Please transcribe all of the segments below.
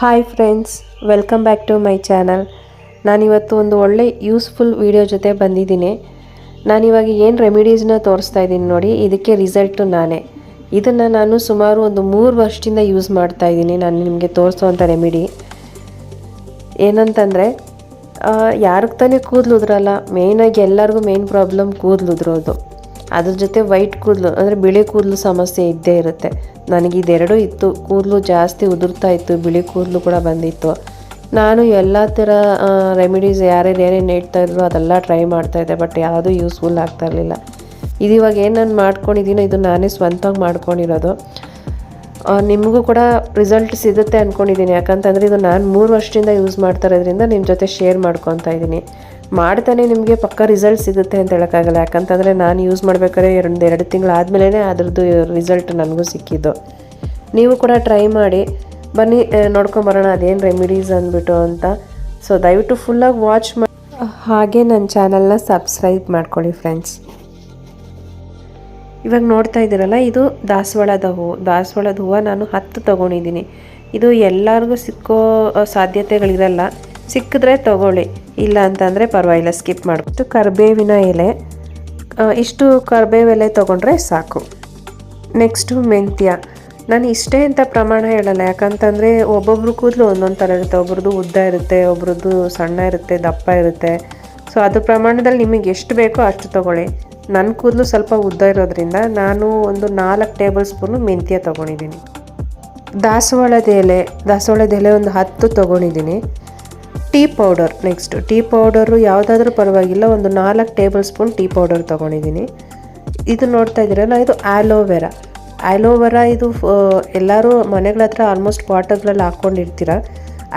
Hi friends welcome back to my channel ನಾನಿವತ್ತು ಒಂದು ಒಳ್ಳೆ ಯೂಸ್ಫುಲ್ ವಿಡಿಯೋ ಜೊತೆ ಬಂದಿದ್ದೀನಿ. ನಾನಿವಾಗ ಏನು ರೆಮಿಡೀಸ್ನ ತೋರಿಸ್ತಾ ಇದ್ದೀನಿ ನೋಡಿ, ಇದಕ್ಕೆ ರಿಸಲ್ಟು ನಾನೇ. ಇದನ್ನು ನಾನು ಸುಮಾರು ಒಂದು ಮೂರು ವರ್ಷದಿಂದ ಯೂಸ್ ಮಾಡ್ತಾ ಇದ್ದೀನಿ, ನಾನು ನಿಮಗೆ ತೋರಿಸುವಂಥ ರೆಮಿಡಿ ಏನಂತಂದರೆ ಯಾರಿಗೆ ತಾನೇ ಕೂದಲು ಉದ್ರಲ್ಲ ಮೇಯ್ನಾಗಿ ಎಲ್ಲರಿಗೂ ಮೇಯ್ನ್ ಪ್ರಾಬ್ಲಮ್ ಕೂದಲು ಉದ್ರೋದು. ಅದ್ರ ಜೊತೆ ವೈಟ್ ಕೂದಲು, ಅಂದರೆ ಬಿಳಿ ಕೂದಲು ಸಮಸ್ಯೆ ಇದ್ದೇ ಇರುತ್ತೆ. ನನಗೆ ಇದೆರಡೂ ಇತ್ತು. ಕೂದಲು ಜಾಸ್ತಿ ಉದುರ್ತಾ ಇತ್ತು, ಬಿಳಿ ಕೂದಲು ಕೂಡ ಬಂದಿತ್ತು. ನಾನು ಎಲ್ಲ ಥರ ರೆಮಿಡೀಸ್ ಯಾರ್ಯಾರು ಏನೇನು ಹೇಳ್ತಾ ಇದ್ರು ಅದೆಲ್ಲ ಟ್ರೈ ಮಾಡ್ತಾ ಇದ್ದೆ ಬಟ್ ಯಾವುದೂ ಯೂಸ್ಫುಲ್ ಆಗ್ತಾ ಇರಲಿಲ್ಲ. ಇದು ಇವಾಗ ಏನು ನಾನು ಮಾಡ್ಕೊಂಡಿದ್ದೀನೋ ಇದು ನಾನೇ ಸ್ವಂತವಾಗಿ ಮಾಡ್ಕೊಂಡಿರೋದು. ನಿಮಗೂ ಕೂಡ ರಿಸಲ್ಟ್ ಸಿಗುತ್ತೆ ಅಂದ್ಕೊಂಡಿದ್ದೀನಿ ಯಾಕಂತಂದರೆ ಇದು ನಾನು ಮೂರು ವರ್ಷದಿಂದ ಯೂಸ್ ಮಾಡ್ತಾ ಇರೋದ್ರಿಂದ ನಿಮ್ಮ ಜೊತೆ ಶೇರ್ ಮಾಡ್ಕೊತಾ ಇದ್ದೀನಿ ಮಾಡ್ತಾನೆ ನಿಮಗೆ ಪಕ್ಕ ರಿಸಲ್ಟ್ ಸಿಗುತ್ತೆ ಅಂತ ಹೇಳೋಕ್ಕಾಗಲ್ಲ. ಯಾಕಂತಂದರೆ ನಾನು ಯೂಸ್ ಮಾಡಬೇಕಾದ್ರೆ ಎರಡು ಎರಡು ತಿಂಗಳಾದಮೇಲೆ ಅದರದ್ದು ರಿಸಲ್ಟ್ ನನಗೂ ಸಿಕ್ಕಿದ್ದು. ನೀವು ಕೂಡ ಟ್ರೈ ಮಾಡಿ. ಬನ್ನಿ ನೋಡ್ಕೊಂಬರೋಣ ಅದೇನು ರೆಮಿಡೀಸ್ ಅಂದ್ಬಿಟ್ಟು ಅಂತ. ಸೊ ದಯವಿಟ್ಟು ಫುಲ್ಲಾಗಿ ವಾಚ್ ಮಾಡಿ ಹಾಗೆ ನನ್ನ ಚಾನಲ್ನ ಸಬ್ಸ್ಕ್ರೈಬ್ ಮಾಡ್ಕೊಳ್ಳಿ ಫ್ರೆಂಡ್ಸ್ ಇವಾಗ ನೋಡ್ತಾ ಇದ್ದೀರಲ್ಲ, ಇದು ದಾಸವಾಳದ ಹೂವು ದಾಸವಾಳದ ಹೂವು ನಾನು ಹತ್ತು ತೊಗೊಂಡಿದ್ದೀನಿ. ಇದು ಎಲ್ಲರಿಗೂ ಸಿಕ್ಕೋ ಸಾಧ್ಯತೆಗಳಿರಲ್ಲ. ಸಿಕ್ಕಿದ್ರೆ ತಗೊಳ್ಳಿ. ಇಲ್ಲ ಅಂತಂದರೆ ಪರವಾಗಿಲ್ಲ ಸ್ಕಿಪ್ ಮಾಡ್ಬಿಟ್ಟು ಕರಿಬೇವಿನ ಎಲೆ. ಇಷ್ಟು ಕರಿಬೇವು ಎಲೆ ತೊಗೊಂಡ್ರೆ ಸಾಕು. ನೆಕ್ಸ್ಟು ಮೆಂತ್ಯ. ನಾನು ಇಷ್ಟೇ ಅಂತ ಪ್ರಮಾಣ ಹೇಳಲ್ಲ, ಯಾಕಂತಂದರೆ ಒಬ್ಬೊಬ್ರು ಕೂದಲು ಒಂದೊಂದು ಥರ ಇರುತ್ತೆ. ಒಬ್ರದ್ದು ಉದ್ದ ಇರುತ್ತೆ, ಒಬ್ರದ್ದು ಸಣ್ಣ ಇರುತ್ತೆ, ದಪ್ಪ ಇರುತ್ತೆ. ಸೊ ಅದು ಪ್ರಮಾಣದಲ್ಲಿ ನಿಮಗೆ ಎಷ್ಟು ಬೇಕೋ ಅಷ್ಟು ತೊಗೊಳ್ಳಿ. ನನ್ನ ಕೂದಲು ಸ್ವಲ್ಪ ಉದ್ದ ಇರೋದ್ರಿಂದ ನಾನು ಒಂದು ನಾಲ್ಕು ಟೇಬಲ್ ಸ್ಪೂನು ಮೆಂತ್ಯ ತೊಗೊಂಡಿದ್ದೀನಿ. ದಾಸವಾಳದ ಎಲೆ. ದಾಸವಾಳದ ಎಲೆ ಒಂದು ಹತ್ತು ತೊಗೊಂಡಿದ್ದೀನಿ. Tea powder next tea powder ಯಾವುದಾದ್ರೂ ಪರವಾಗಿಲ್ಲ, ಒಂದು ನಾಲ್ಕು ಟೇಬಲ್ ಸ್ಪೂನ್ ಟೀ ಪೌಡರ್ ತೊಗೊಂಡಿದ್ದೀನಿ. ಇದು ನೋಡ್ತಾ ಇದ್ದೀರಲ್ಲ ಇದು ಆಲೋವೆರಾ. ಆಲೋವೆರಾ ಇದು ಎಲ್ಲರೂ ಮನೆಗಳ ಹತ್ರ ಆಲ್ಮೋಸ್ಟ್ ಪಾಟರ್ಗಳಲ್ಲಿ ಹಾಕ್ಕೊಂಡಿರ್ತೀರ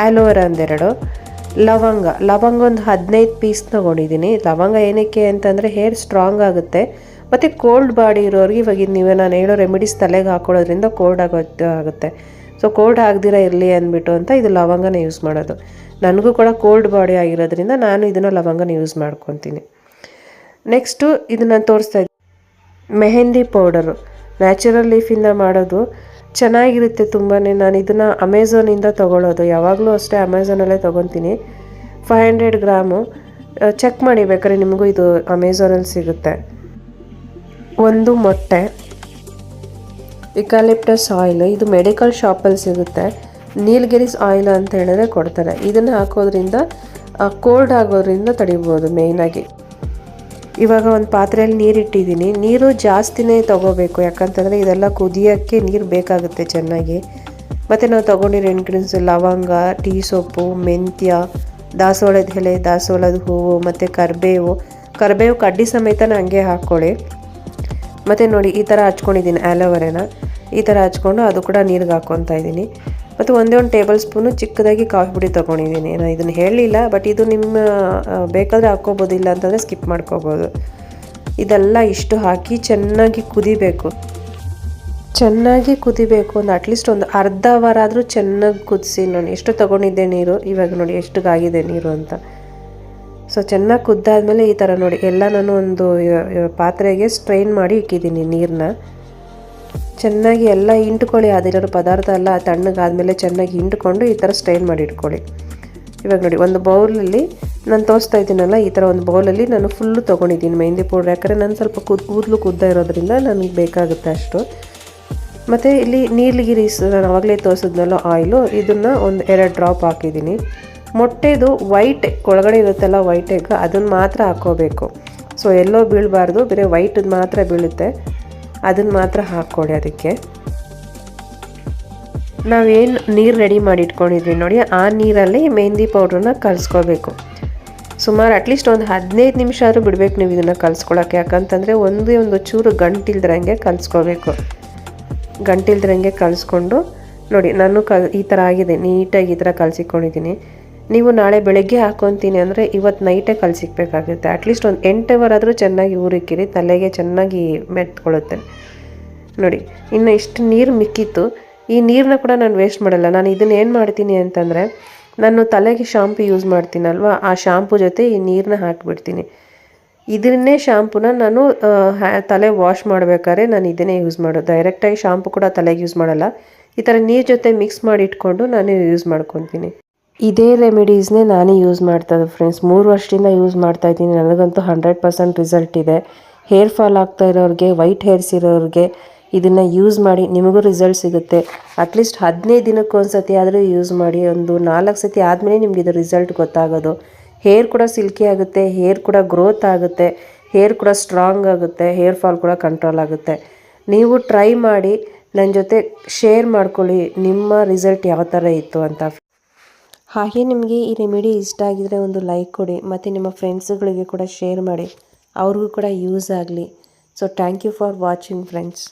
ಆಲೋವೆರಾ ಒಂದೆರಡು ಲವಂಗ ಲವಂಗ ಒಂದು ಹದಿನೈದು ಪೀಸ್ ತೊಗೊಂಡಿದ್ದೀನಿ. ಲವಂಗ ಏನಕ್ಕೆ ಅಂತಂದರೆ ಹೇರ್ ಸ್ಟ್ರಾಂಗ್ ಆಗುತ್ತೆ. ಮತ್ತು ಕೋಲ್ಡ್ ಬಾಡಿ ಇರೋರಿಗೆ ಇವಾಗ ನೀವೇ ನಾನು ಹೇಳೋ ರೆಮಿಡೀಸ್ ತಲೆಗೆ ಹಾಕೊಳ್ಳೋದ್ರಿಂದ ಕೋಲ್ಡ್ ಆಗೋ ಆಗುತ್ತೆ. ಸೊ ಕೋಲ್ಡ್ ಆಗದಿರ ಇರಲಿ ಅಂದ್ಬಿಟ್ಟು ಅಂತ ಇದು ಲವಂಗನ ಯೂಸ್ ಮಾಡೋದು. ನನಗೂ ಕೂಡ ಕೋಲ್ಡ್ ಬಾಡಿ ಆಗಿರೋದ್ರಿಂದ ನಾನು ಇದನ್ನು ಲವಂಗನ ಯೂಸ್ ಮಾಡ್ಕೊತೀನಿ. ನೆಕ್ಸ್ಟು ಇದನ್ನು ತೋರಿಸ್ತಾ ಇದ್ದೀನಿ ಮೆಹೆಂದಿ ಪೌಡರು ನ್ಯಾಚುರಲ್ ಲೀಫಿಂದ ಮಾಡೋದು ಚೆನ್ನಾಗಿರುತ್ತೆ ತುಂಬಾ ನಾನು ಇದನ್ನು ಅಮೆಝಾನಿಂದ ತೊಗೊಳ್ಳೋದು ಯಾವಾಗಲೂ ಅಷ್ಟೇ ಅಮೆಝಾನಲ್ಲೇ ತೊಗೊತೀನಿ. ಫೈವ್ ಹಂಡ್ರೆಡ್ ಗ್ರಾಮು ಚೆಕ್ ಮಾಡಿ ಬೇಕಾದ್ರೆ ನಿಮಗೂ ಇದು ಅಮೆಝಾನಲ್ಲಿ ಸಿಗುತ್ತೆ. ಒಂದು ಮೊಟ್ಟೆ. ಇಕಾಲಿಪ್ಟಸ್ ಆಯಿಲ್ ಇದು ಮೆಡಿಕಲ್ ಶಾಪಲ್ಲಿ ಸಿಗುತ್ತೆ. ನೀಲಗಿರಿಸ್ ಆಯಿಲ್ ಅಂತ ಹೇಳಿದ್ರೆ ಕೊಡ್ತಾರೆ. ಇದನ್ನು ಹಾಕೋದ್ರಿಂದ ಕೋಲ್ಡ್ ಆಗೋದ್ರಿಂದ ತಡಿಬೋದು ಮೇಯ್ನಾಗಿ ಇವಾಗ ಒಂದು ಪಾತ್ರೆಯಲ್ಲಿ ನೀರು ಇಟ್ಟಿದ್ದೀನಿ ನೀರು ಜಾಸ್ತಿನೇ ತೊಗೋಬೇಕು. ಯಾಕಂತಂದರೆ ಇದೆಲ್ಲ ಕುದಿಯೋಕ್ಕೆ ನೀರು ಬೇಕಾಗುತ್ತೆ ಚೆನ್ನಾಗಿ. ಮತ್ತು ನಾವು ತೊಗೊಂಡಿರೋ ಇಂಗ್ರೀಡಿಯನ್ಸ್ ಲವಂಗ, ಟೀ ಸೊಪ್ಪು, ಮೆಂತ್ಯ, ದಾಸವಾಳದ ಎಲೆ, ದಾಸವಾಳದ ಹೂವು, ಮತ್ತು ಕರಿಬೇವು. ಕರಿಬೇವು ಕಡ್ಡಿ ಸಮೇತನ ಹಂಗೆ ಹಾಕ್ಕೊಳ್ಳಿ. ಮತ್ತು ನೋಡಿ, ಈ ಥರ ಹಚ್ಕೊಂಡಿದ್ದೀನಿ ಆಲೋವೆರಾನ ಈ ಥರ ಹಚ್ಕೊಂಡು ಅದು ಕೂಡ ನೀರಿಗೆ ಹಾಕ್ಕೊತಾ ಇದ್ದೀನಿ. ಮತ್ತು ಒಂದೇ ಒಂದು ಟೇಬಲ್ ಸ್ಪೂನು ಚಿಕ್ಕದಾಗಿ ಕಾಫಿ ಪುಡಿ ತೊಗೊಂಡಿದ್ದೀನಿ. ನಾನು ಇದನ್ನು ಹೇಳಲಿಲ್ಲ ಬಟ್ ಇದು ನಿಮ್ಮ ಬೇಕಾದರೆ ಹಾಕ್ಕೋಬೋದು ಇಲ್ಲ ಅಂತಂದರೆ ಸ್ಕಿಪ್ ಮಾಡ್ಕೋಬೋದು. ಇದೆಲ್ಲ ಇಷ್ಟು ಹಾಕಿ ಚೆನ್ನಾಗಿ ಕುದಿಬೇಕು. ಚೆನ್ನಾಗಿ ಕುದಿಬೇಕು ಒಂದು ಅಟ್ಲೀಸ್ಟ್ ಒಂದು ಅರ್ಧ ಅವರ್ ಆದರೂ ಚೆನ್ನಾಗಿ ಕುದಿಸಿ ನಾನು ಎಷ್ಟು ತೊಗೊಂಡಿದ್ದೆ ನೀರು? ಇವಾಗ ನೋಡಿ ಎಷ್ಟುಗಾಗಿದೆ ನೀರು ಅಂತ. ಸೊ ಚೆನ್ನಾಗಿ ಕುದ್ದಾದಮೇಲೆ ಈ ಥರ ನೋಡಿ. ಎಲ್ಲ ನಾನು ಒಂದು ಪಾತ್ರೆಗೆ ಸ್ಟ್ರೈನ್ ಮಾಡಿ ಇಟ್ಟಿದ್ದೀನಿ ನೀರನ್ನ ಚೆನ್ನಾಗಿ ಎಲ್ಲ ಹಿಂಡ್ಕೊಳ್ಳಿ. ಅದಿರೋ ಪದಾರ್ಥ ಎಲ್ಲ ತಣ್ಣಗಾದಮೇಲೆ ಚೆನ್ನಾಗಿ ಹಿಂಡ್ಕೊಂಡು ಈ ಥರ ಸ್ಟ್ರೈನ್ ಮಾಡಿ ಇಟ್ಕೊಳ್ಳಿ. ಇವಾಗ ನೋಡಿ, ಒಂದು ಬೌಲಲ್ಲಿ ನಾನು ತೋರಿಸ್ತಾ ಇದ್ದೀನಲ್ಲ, ಈ ಥರ ಒಂದು ಬೌಲಲ್ಲಿ ನಾನು ಫುಲ್ಲು ತೊಗೊಂಡಿದ್ದೀನಿ ಮೆಹಂದಿ ಪೌಡ್ರ್. ಯಾಕಂದರೆ ನಾನು ಸ್ವಲ್ಪ ಕೂದ್, ಕೂದಲು ಕುದ್ದ ಇರೋದ್ರಿಂದ ನನಗೆ ಬೇಕಾಗುತ್ತೆ ಅಷ್ಟು. ಮತ್ತು ಇಲ್ಲಿ ನೀಲಗಿರೀಸ್ ನಾನು ಆವಾಗಲೇ ತೋರಿಸಿದ್ನಲ್ಲ ಆಯಿಲು ಇದನ್ನು ಒಂದು ಎರಡು ಡ್ರಾಪ್ ಹಾಕಿದ್ದೀನಿ. ಮೊಟ್ಟೆದು ವೈಟ್ ಒಳಗಡೆ ಇರುತ್ತಲ್ಲ ವೈಟ್ ಎಗ್ ಅದನ್ನು ಮಾತ್ರ ಹಾಕ್ಕೋಬೇಕು. ಸೊ ಎಲ್ಲೋ ಬೀಳಬಾರ್ದು, ಬೇರೆ ವೈಟ್ ಮಾತ್ರ ಬೀಳುತ್ತೆ. ಅದನ್ನು ಮಾತ್ರ ಹಾಕ್ಕೊಳ್ಳಿ ಅದಕ್ಕೆ. ನಾವೇನು ನೀರು ರೆಡಿ ಮಾಡಿ ಇಟ್ಕೊಂಡಿದ್ವಿ ನೋಡಿ, ಆ ನೀರಲ್ಲಿ ಮೆಹಂದಿ ಪೌಡ್ರನ್ನ ಕಲಿಸ್ಕೋಬೇಕು. ಸುಮಾರು ಅಟ್ಲೀಸ್ಟ್ ಒಂದು ಹದಿನೈದು ನಿಮಿಷ ಆದರೂ ಬಿಡಬೇಕು ನೀವು ಇದನ್ನು ಕಲಿಸ್ಕೊಳಕ್ಕೆ. ಯಾಕಂತಂದರೆ ಒಂದೇ ಒಂದು ಚೂರು ಗಂಟಿಲ್ದ್ರಂಗೆ ಕಲಿಸ್ಕೋಬೇಕು. ಗಂಟಿಲ್ದ್ರಂಗೆ ಕಲಿಸ್ಕೊಂಡು ನೋಡಿ, ನಾನು ಕಲ್ ಈ ಥರ ಆಗಿದೆ, ನೀಟಾಗಿ ಈ ಥರ ಕಲಸಿಕೊಂಡಿದ್ದೀನಿ ನೀವು ನಾಳೆ ಬೆಳಗ್ಗೆ ಹಾಕೊತೀನಿ ಅಂದರೆ ಇವತ್ತು ನೈಟೇ ಕಲಸಿಕ್ಬೇಕಾಗುತ್ತೆ ಅಟ್ಲೀಸ್ಟ್ ಒಂದು ಎಂಟು ಅವರ್ ಆದರೂ ಚೆನ್ನಾಗಿ ಊರಿಕ್ಕಿರಿ ತಲೆಗೆ ಚೆನ್ನಾಗಿ ಮೆತ್ಕೊಳ್ಳುತ್ತೆ ನೋಡಿ, ಇನ್ನು ಇಷ್ಟು ನೀರು ಮಿಕ್ಕಿತ್ತು. ಈ ನೀರನ್ನ ಕೂಡ ನಾನು ವೇಸ್ಟ್ ಮಾಡಲ್ಲ. ನಾನು ಇದನ್ನ ಏನು ಮಾಡ್ತೀನಿ ಅಂತಂದರೆ, ನಾನು ತಲೆಗೆ ಶಾಂಪು ಯೂಸ್ ಮಾಡ್ತೀನಲ್ವ, ಆ ಶಾಂಪು ಜೊತೆ ಈ ನೀರನ್ನ ಹಾಕಿಬಿಡ್ತೀನಿ. ಇದನ್ನೇ ಶಾಂಪುನ ನಾನು ತಲೆ ವಾಶ್ ಮಾಡಬೇಕಾದ್ರೆ ನಾನು ಇದನ್ನೇ ಯೂಸ್ ಮಾಡೋದು. ಡೈರೆಕ್ಟಾಗಿ ಶಾಂಪು ಕೂಡ ತಲೆಗೆ ಯೂಸ್ ಮಾಡಲ್ಲ. ಈ ಥರ ನೀರು ಜೊತೆ ಮಿಕ್ಸ್ ಮಾಡಿ ಇಟ್ಕೊಂಡು ನಾನು ಯೂಸ್ ಮಾಡ್ಕೊತೀನಿ. ಇದೇ ರೆಮಿಡೀಸ್ನೇ ನಾನೇ ಯೂಸ್ ಮಾಡ್ತಾ ಇದ್ದೆ ಫ್ರೆಂಡ್ಸ್ ಮೂರು ವರ್ಷದಿಂದ ಯೂಸ್ ಮಾಡ್ತಾ ಇದ್ದೀನಿ. ನನಗಂತೂ ಹಂಡ್ರೆಡ್ ಪರ್ಸೆಂಟ್ ರಿಸಲ್ಟ್ ಇದೆ. ಹೇರ್ ಫಾಲ್ ಆಗ್ತಾ ಇರೋರಿಗೆ ವೈಟ್ ಹೇರ್ಸ್ ಇರೋರಿಗೆ ಇದನ್ನು ಯೂಸ್ ಮಾಡಿ ನಿಮಗೂ ರಿಸಲ್ಟ್ ಸಿಗುತ್ತೆ. ಅಟ್ಲೀಸ್ಟ್ ಹದಿನೈದು ದಿನಕ್ಕೆ ಸತಿ ಆದರೂ ಯೂಸ್ ಮಾಡಿ, ಒಂದು ನಾಲ್ಕು ಸತಿ ಆದಮೇಲೆ ನಿಮ್ಗೆ ಇದು ರಿಸಲ್ಟ್ ಗೊತ್ತಾಗೋದು. ಹೇರ್ ಕೂಡ ಸಿಲ್ಕಿ ಆಗುತ್ತೆ ಹೇರ್ ಕೂಡ ಗ್ರೋತ್ ಆಗುತ್ತೆ ಹೇರ್ ಕೂಡ ಸ್ಟ್ರಾಂಗ್ ಆಗುತ್ತೆ ಹೇರ್ ಫಾಲ್ ಕೂಡ ಕಂಟ್ರೋಲ್ ಆಗುತ್ತೆ. ನೀವು ಟ್ರೈ ಮಾಡಿ ನನ್ನ ಜೊತೆ ಶೇರ್ ಮಾಡ್ಕೊಳ್ಳಿ ನಿಮ್ಮ ರಿಸಲ್ಟ್ ಯಾವ ಥರ ಇತ್ತು ಅಂತ. ಹಾಗೆ ನಿಮಗೆ ಈ ರೆಮಿಡಿ ಇಷ್ಟ ಆಗಿದ್ದರೆ ಒಂದು ಲೈಕ್ ಕೊಡಿ, ಮತ್ತು ನಿಮ್ಮ ಫ್ರೆಂಡ್ಸ್ಗಳಿಗೆ ಕೂಡ ಶೇರ್ ಮಾಡಿ. ಅವ್ರಿಗೂ ಕೂಡ ಯೂಸ್ ಆಗಲಿ. So thank you for watching friends